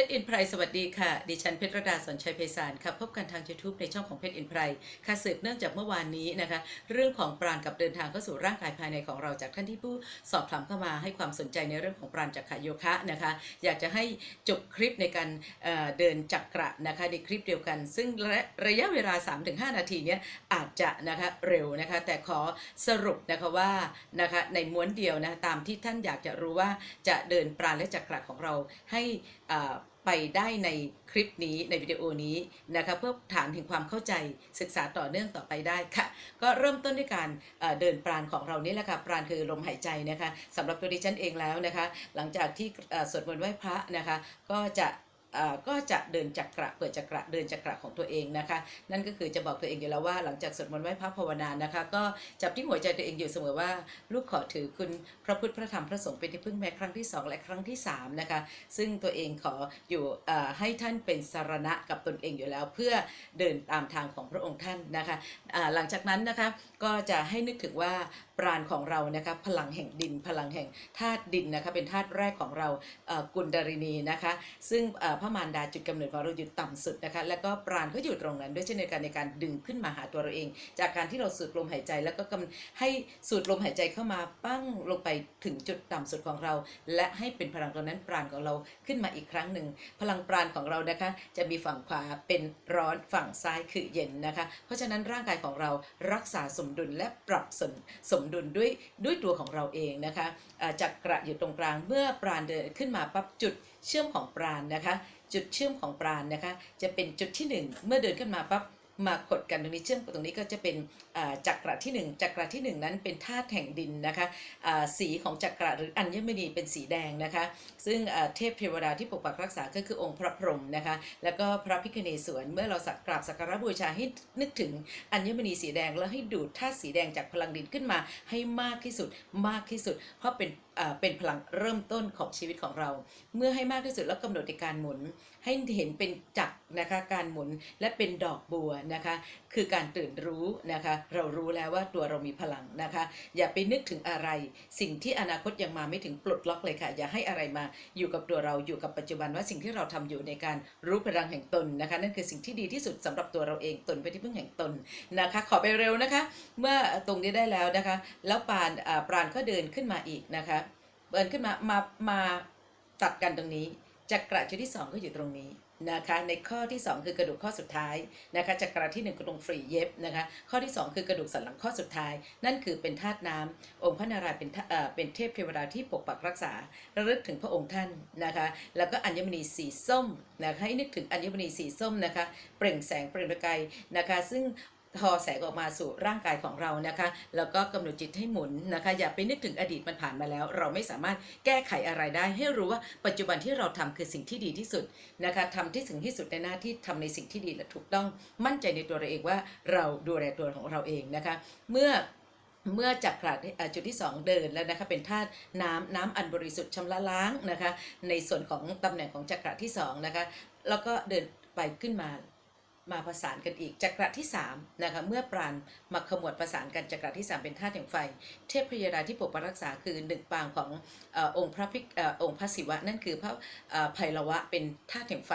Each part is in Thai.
พชรอินไพรสวัสดีค่ะ ดิฉันเพชรรดาสนชัยไพศาลค่ะ พบกันทาง YouTube ในช่องของเพชรอินไพรค่ะสืบเนื่องจากเมื่อวานนี้นะคะ เรื่องของปราณกับเดินทางเข้าสู่ร่างกายภายในของเราจากท่านที่ผู้สอบถามเข้ามาให้ความสนใจในเรื่องของปราณจักรโยคะนะคะ อยากจะให้จบคลิปในการเเดินจักระนะคะในคลิปเดียวกัน ซึ่งระระยะเวลา 3-5 นาทีเนี้ยอาจจะนะคะเร็วนะคะ แต่ขอสรุปนะคะว่านะคะในม้วนเดียวนะตามที่ท่านอยากจะรู้ว่าจะเดินปราณและจักระของเราให้อ่า ไปได้ในคลิปนี้ในวิดีโอนี้นะคะเพื่อฐานถึงความเข้าใจศึกษาต่อเนื่องต่อไปได้ค่ะ ก็เริ่มต้นด้วยการเดินปราณของเรานี่แหละค่ะปราณคือลมหายใจนะคะสำหรับตัวดิฉันเองแล้วนะคะ หลังจากที่สวดมนต์ไหว้พระนะคะ ก็จะ ก็จะเดินจักระเปิดจักระเดินจักระของตัวเองนะคะ นั่นก็คือจะบอกตัวเองอยู่แล้วว่าหลังจากสวดมนต์ไหว้พระภาวนานะคะ ก็จับที่หัวใจตัวเองอยู่เสมอว่า ลูกขอถือคุณพระพุทธพระธรรมพระสงฆ์เป็นที่พึ่งแม้ครั้งที่สองและครั้งที่สามนะคะ ซึ่งตัวเองขออยู่ให้ท่านเป็นสารณะกับตนเองอยู่แล้ว เพื่อเดินตามทางของพระองค์ท่านนะคะหลังจากนั้นนะคะก็จะให้นึกถึงว่าปราณของเรานะคะพลังแห่งดินพลังแห่งธาตุดินนะคะเป็นธาตุแรกของเรากุลดารินีนะคะ ซึ่งพระมารดาจุดกำเนิดของเราอยู่ต่ำสุดนะคะแล้วก็ปราณก็อยู่ตรงนั้น ด้วยเช่นเดียวกันในการดึงขึ้นมาหาตัวเราเอง จากการที่เราสูดลมหายใจ แล้วก็กำให้สูดลมหายใจเข้ามาปั้งลงไปถึงจุดต่ำสุดของเรา และให้เป็นพลังตรงนั้นปราณของเราขึ้นมาอีกครั้งหนึ่งพลังปราณของเรานะคะจะมีฝั่งขวาเป็นร้อนฝั่งซ้ายคือเย็นนะคะ เพราะฉะนั้นร่างกายของเรารักษาสมดุลและปรับสมสมดุลด้วยด้วยตัวของเราเองนะคะอ่าจักระอยู่ตรงกลางเมื่อปราณเดินขึ้นมาปั๊บจุด เชื่อมของปราณนะคะ จุดเชื่อมของปราณนะคะ จะเป็นจุดที่หนึ่งเมื่อเดินขึ้นมาปั๊บมาขดกันตรงนี้เชื่อมกับตรงนี้ก็จะเป็นจักระที่หนึ่งจักระที่หนึ่งนั้นเป็นธาตุแห่งดินนะคะสีของจักระหรืออัญมณีเป็นสีแดงนะคะ ซึ่งเทพเทวดาที่ปกปักรักษาก็คือองค์พระพรหมนะคะ แล้วก็พระพิคเนศวรเมื่อเราสักกราบสักการะบูชาให้นึกถึงอัญมณีสีแดงแล้วให้ดูดธาตุสีแดงจากพลังดินขึ้นมาให้มากที่สุดมากที่สุด เพราะเป็น เป็นพลังเริ่มต้นของชีวิตของเรา เมื่อให้มากที่สุดแล้วกำหนดในการหมุน ให้เห็นเป็นจักรนะคะการหมุนและเป็นดอกบัวนะคะคือการตื่นรู้นะคะเรารู้แล้วว่าตัวเรามีพลังนะคะ อย่าไปนึกถึงอะไร สิ่งที่อนาคตยังมาไม่ถึงปลดล็อกเลยค่ะ อย่าให้อะไรมาอยู่กับตัวเราอยู่กับปัจจุบันว่าสิ่งที่เราทำอยู่ในการรู้พลังแห่งตนนะคะ นั่นคือสิ่งที่ดีที่สุดสำหรับตัวเราเองตนเป็นที่พึ่งแห่งตนนะคะ ขอไปเร็วนะคะ เมื่อตรงนี้ได้แล้วนะคะ แล้วปานอ่าปราณก็เดินขึ้นมาอีกนะคะ เดินขึ้นมามามาตัดกันตรงนี้จักระจุดที่ 2 ก็อยู่ตรงนี้นะคะ ในข้อที่ 2 คือกระดูกข้อสุดท้ายนะคะจักระที่ 1กระดูกฟรีเย็บนะคะ ข้อที่ 2 คือกระดูกสันหลังข้อสุดท้าย นั่นคือเป็นธาตุน้ำองค์พระนารายณ์เป็นเอ่อเป็นเทพเทวดาที่ปกปักรักษาระลึกถึงพระองค์ท่านนะคะ แล้วก็อัญมณีสีส้มนะคะให้นึกถึงอัญมณีสีส้มนะคะ เปล่งแสงเปล่งประกายนะคะ ซึ่ง ทอแสงออกมาสู่ร่างกายของเรานะคะ แล้วก็กำหนดจิตให้หมุนนะคะ อย่าไปนึกถึงอดีตมันผ่านมาแล้ว เราไม่สามารถแก้ไขอะไรได้ ให้รู้ว่าปัจจุบันที่เราทำคือสิ่งที่ดีที่สุดนะคะทำที่ถึงที่สุดในหน้าที่ทำในสิ่งที่ดีและถูกต้องมั่นใจในตัวเราเองว่าเราดูแลตัวของเราเองนะคะ เมื่อเมื่อจักระจุดที่ 2 เดินแล้วนะคะเป็นธาตุน้ำน้ำอันบริสุทธิ์ชำระล้างนะคะ ในส่วนของตำแหน่งของจักระที่2นะคะแล้วก็เดินไปขึ้นมา มาประสานกันอีกจักระที่3นะคะเมื่อปราณมาขมวดประสานกันจักระที่ 3 เป็นธาตุแห่งไฟ เทพพยดาที่ปกปักรักษาคือหนึ่งปางขององค์พระพิกอองค์พระศิวะ นั่นคือพระเอ่อไพลวะเป็นธาตุแห่งไฟ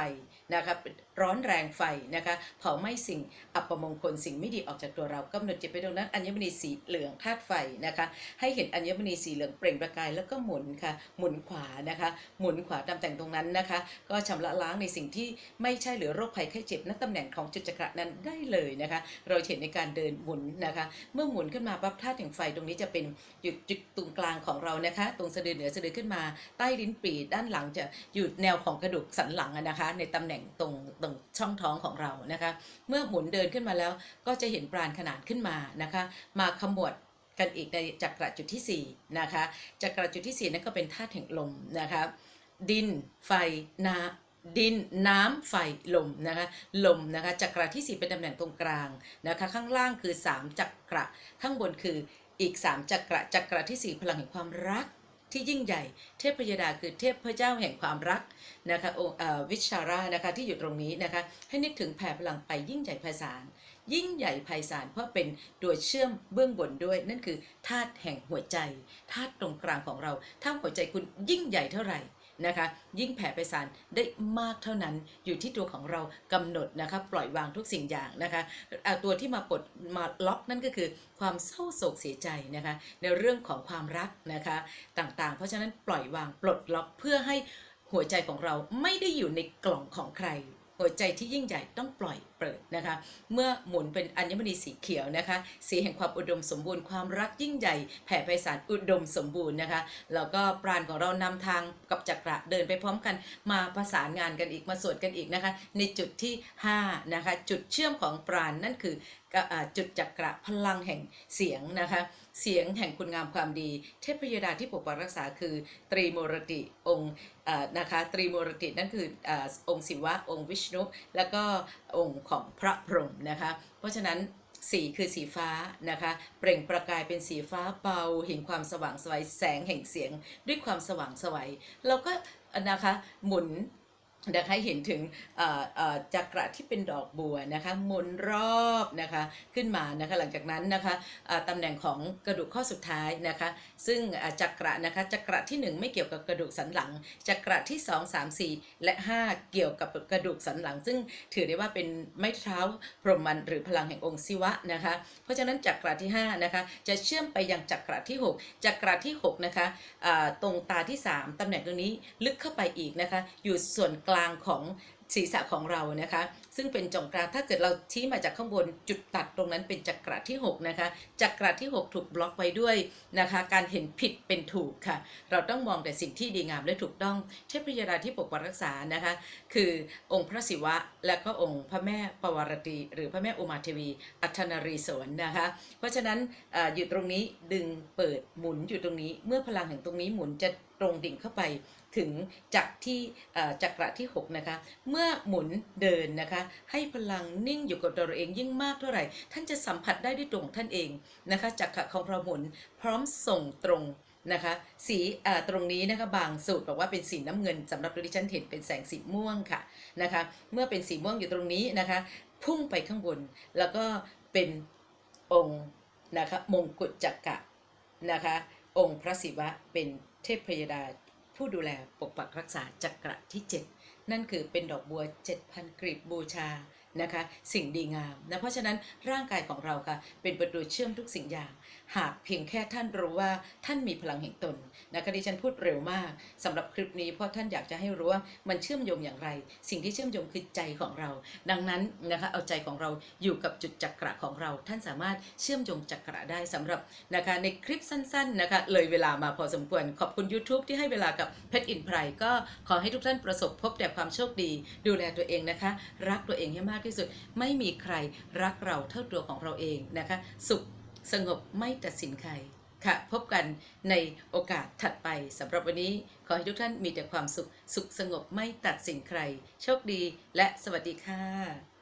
นะคะร้อนแรงไฟนะคะเผาไหม้สิ่งอัปมงคลสิ่งไม่ดีออกจากตัวเรากำหนดจิตไปตรงนั้นอัญมณีสีเหลืองธาตุไฟนะคะให้เห็นอัญมณีสีเหลืองเปล่งประกายแล้วก็หมุนค่ะหมุนขวานะคะหมุนขวาตามแต่งตรงนั้นนะคะก็ชำระล้างในสิ่งที่ไม่ใช่หรือโรคภัยไข้เจ็บณตำแหน่งของจุดจักระนั้นได้เลยนะคะ เราเห็นในการเดินหมุนนะคะ เมื่อหมุนขึ้นมาปั๊บธาตุแห่งไฟตรงนี้จะเป็นจุดจุดตรงกลางของเรานะคะ ตรงสะดือเหนือสะดือขึ้นมาใต้ลิ้นปีด้านหลังจะอยู่แนวของกระดูกสันหลังนะคะ ในตำแหน่งตรงตรงช่องท้องของเรานะคะ เมื่อหมุนเดินขึ้นมาแล้วก็จะเห็นปราณขนาดขึ้นมานะคะ มาขมวดกันอีกในจักระจุดที่4นะคะจักระจุดที่4นั่นก็เป็นธาตุแห่งลมนะคะ ดิน ไฟน้ำ ดินน้ำไฟลมนะคะลมนะคะจักระที่ 4 เป็นตำแหน่งตรงกลางนะคะข้างล่างคือ 3 จักระข้างบนคืออีก 3 จักระจักระที่ 4 พลังแห่งความรักที่ยิ่งใหญ่ เทพยดาคือเทพเจ้าแห่งความรักนะคะองวิชารานะคะที่อยู่ตรงนี้นะคะให้นึกถึงแผ่พลังไปยิ่งใหญ่ไพศาล ยิ่งใหญ่ไพศาลเพราะเป็นตัวเชื่อมเบื้องบนด้วย นั่นคือธาตุแห่งหัวใจธาตุตรงกลางของเราถ้าหัวใจคุณยิ่งใหญ่เท่าไหร่นะคะยิ่งแผ่ไพศาลได้มากเท่านั้นอยู่ที่ตัวของเรากำหนดนะคะปล่อยวางทุกสิ่งอย่างนะคะอ่าตัวที่มาปลดมาล็อกนั่นก็คือ ความเศร้าโศกเสียใจนะคะในเรื่องของความรักนะคะต่างๆ เพราะฉะนั้นปล่อยวางปลดล็อกเพื่อให้หัวใจของเราไม่ได้อยู่ในกล่องของใคร หัวใจที่ยิ่งใหญ่ต้องปล่อยเปิดนะคะ เมื่อหมุนเป็นอัญมณีสีเขียวนะคะ สีแห่งความอุดมสมบูรณ์ความรักยิ่งใหญ่แผ่ไพศาลอุดมสมบูรณ์นะคะแล้วก็ปราณของเรานำทางกับจักระเดินไปพร้อมกัน มาประสานงานกันอีกมาสวดกันอีกนะคะ ในจุดที่5นะคะจุดเชื่อมของปราณนั่นคือ จุดจักระพลังแห่งเสียงนะคะ เสียงแห่งคุณงามความดี เทพยดาที่ปกปักรักษาคือตรีโมรติองค์นะคะตรีโมรตินั่นคือองค์ศิวะองค์วิชนุ แล้วก็องค์ของพระพรหมนะคะ เพราะฉะนั้นสีคือสีฟ้านะคะ เปล่งประกายเป็นสีฟ้าเบาเห็นความสว่างไสวยแสงแห่งเสียงด้วยความสว่างไสวยเราก็นะคะหมุน นะคะให้เห็นถึงจักระที่เป็นดอกบัวนะคะหมุนรอบนะคะขึ้นมานะคะหลังจากนั้นนะคะตำแหน่งของกระดูกข้อสุดท้ายนะคะซึ่งจักระนะคะจักระที่ 1 ไม่เกี่ยวกับกระดูกสันหลังจักระที่ 2 3 4 และ 5 เกี่ยวกับกระดูกสันหลัง ซึ่งถือได้ว่าเป็นไม้เท้าพรหมันหรือพลังแห่งองค์ศิวะนะคะเพราะฉะนั้นจักระที่5นะคะจะเชื่อมไปยังจักระที่ 6จักระที่6นะคะตรงตาที่ 3ตำแหน่งตรงนี้ลึกเข้าไปอีกนะคะอยู่ส่วนกลลางของ ศีรษะของเรานะคะ ซึ่งเป็นจงกลางถ้าเกิดเราชี้มาจากข้างบนจุดตัดตรงนั้นเป็นจักระที่ 6 นะคะ จักระที่ 6 ถูกบล็อกไว้ด้วยนะคะ การเห็นผิดเป็นถูกค่ะ เราต้องมองแต่สิ่งที่ดีงามและถูกต้องเทพยดาที่ปกปักรักษานะคะ คือองค์พระศิวะ และก็องค์พระแม่ปวารตีหรือพระแม่อุมาเทวี อัทนารีสวนนะคะ เพราะฉะนั้นออยู่ตรงนี้ดึงเปิดหมุนอยู่ตรงนี้ เมื่อพลังแห่งตรงนี้หมุนจะตรงดิ่งเข้าไปถึงจักรที่จักระที่ 6 นะคะเมื่อหมุนเดินนะคะ ให้พลังนิ่งอยู่กับตัวเราเองยิ่งมากเท่าไหร่ ท่านจะสัมผัสได้ด้วยตัวของท่านเองนะคะจักระของเราหมุนพร้อมส่งตรงนะคะสีตรงนี้นะคะบางสูตรบอกว่าเป็นสีน้ำเงินสำหรับดิฉันเห็นเป็นแสงสีม่วงค่ะนะคะเมื่อเป็นสีม่วงอยู่ตรงนี้นะคะ พุ่งไปข้างบน แล้วก็เป็นองค์นะคะมงกุฎจักระนะคะองค์พระศิวะเป็นเทพยดาผู้ดูแลปกปักรักษาจักระที่ 7 นั่นคือเป็นดอกบัว 7,000กรีบบูชา นะคะ สิ่งดีงามนะเพราะฉะนั้นร่างกายของเราค่ะ เป็นประตูเชื่อมทุกสิ่งอย่าง หากเพียงแค่ท่านรู้ว่าท่านมีพลังแห่งตนนะคะดิฉันพูดเร็วมากสำหรับคลิปนี้เพราะท่านอยากจะให้รู้ว่ามันเชื่อมโยงอย่างไร สิ่งที่เชื่อมโยงคือใจของเรา ดังนั้นนะคะเอาใจของเราอยู่กับจุดจักระของเรา ท่านสามารถเชื่อมโยงจักระได้สำหรับนะคะในคลิปสั้นๆนะคะเลยเวลามาพอสมควรขอบคุณ YouTube ที่ให้เวลากับเพชรอินไพรก็ขอให้ทุกท่านประสบพบแต่ความโชคดี ดูแลตัวเองนะคะ รักตัวเองให้มากที่สุด ไม่มีใครรักเราเท่าตัวของเราเองนะคะ สุขสงบไม่ตัดสินใครค่ะ พบกันในโอกาสถัดไปสำหรับวันนี้ ขอให้ทุกท่านมีแต่ความสุข สุขสงบไม่ตัดสินใคร โชคดีและสวัสดีค่ะ